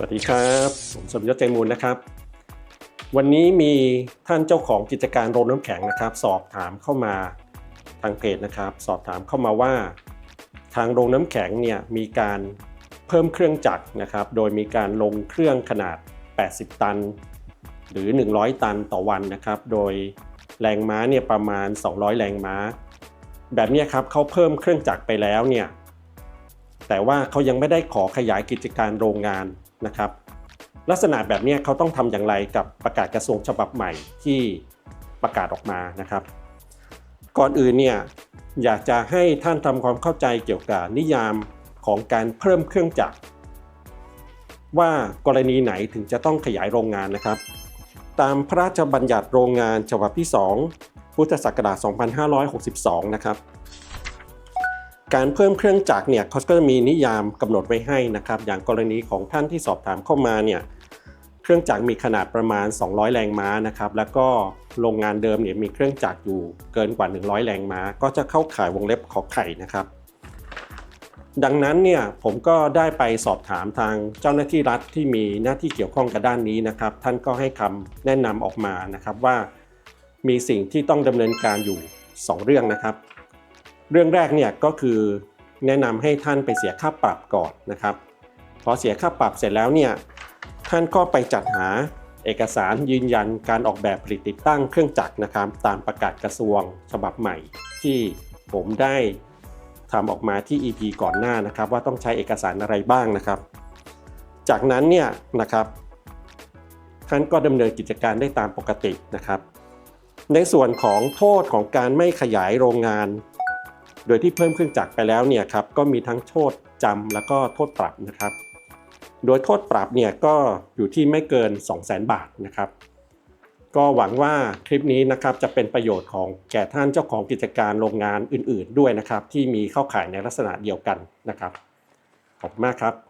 สวัสดีครับผมสมยศใจมูลนะครับ วันนี้มีท่านเจ้าของกิจการโรงน้ำแข็งนะครับ สอบถามเข้ามาทางเพจนะครับ สอบถามเข้ามาว่า ทางโรงน้ำแข็งเนี่ยมีการเพิ่มเครื่องจักรนะครับ โดยมีการลงเครื่องขนาด 80 ตัน หรือ 100 ตันต่อวันนะครับ โดยแรงม้าเนี่ยประมาณ 200 แรงม้า แบบนี้ครับเขาเพิ่มเครื่องจักรไปแล้วเนี่ย แต่ว่าเขายังไม่ได้ขอขยายกิจการโรงงานนะครับ ลักษณะแบบนี้เขาต้องทำอย่างไรกับประกาศกระทรวงฉบับใหม่ที่ประกาศออกมานะครับ ก่อนอื่นเนี่ยอยากจะให้ท่านทำความเข้าใจเกี่ยวกับนิยามของการเพิ่มเครื่องจักรว่ากรณีไหนถึงจะต้องขยายโรงงานนะครับ ตามพระราชบัญญัติโรงงานฉบับที่ 2 พุทธศักราช 2562 นะครับ การเพิ่มเครื่องจักรเนี่ยเขาก็จะมีนิยามกำหนดไว้ให้นะครับ อย่างกรณีของท่านที่สอบถามเข้ามาเนี่ยเครื่องจักรมีขนาดประมาณ 200 แรงม้านะครับ แล้วก็โรงงานเดิมเนี่ยมีเครื่องจักรอยู่เกินกว่า 100 แรงม้า ก็จะเข้าข่ายวงเล็บขอไข่นะครับ ดังนั้นเนี่ยผมก็ได้ไปสอบถามทางเจ้าหน้าที่รัฐที่มีหน้าที่เกี่ยวข้องกับด้านนี้นะครับ ท่านก็ให้คำแนะนำออกมานะครับว่า มีสิ่งที่ต้องดำเนินการอยู่ 2 เรื่องนะครับ เรื่องแรกเนี่ยก็คือแนะนำให้ท่านไปเสียค่าปรับก่อนนะครับ พอเสียค่าปรับเสร็จแล้วเนี่ยท่านก็ไปจัดหาเอกสารยืนยันการออกแบบผลิตติดตั้งเครื่องจักรนะครับ ตามประกาศกระทรวงฉบับใหม่ ที่ผมได้ทำออกมาที่ EP ก่อนหน้านะครับ ว่าต้องใช้เอกสารอะไรบ้างนะครับ จากนั้นเนี่ยนะครับ ท่านก็ดำเนินกิจการได้ตามปกตินะครับ ในส่วนของโทษของการไม่ขยายโรงงาน โดยที่เพิ่มเครื่องจักรไปแล้วเนี่ยครับก็มีทั้งโทษจำแล้วก็โทษปรับนะครับ โดยโทษปรับเนี่ยก็อยู่ที่ไม่เกิน 2 0 0 0 0 0 บาทนะครับ ก็หวังว่าคลิปนี้นะครับจะเป็นประโยชน์ของแก่ท่านเจ้าของกิจการโรงงานอื่น ๆ ด้วยนะครับ ที่มีเข้าข่ายในลักษณะเดียวกันนะครับขอบคุณมากครับ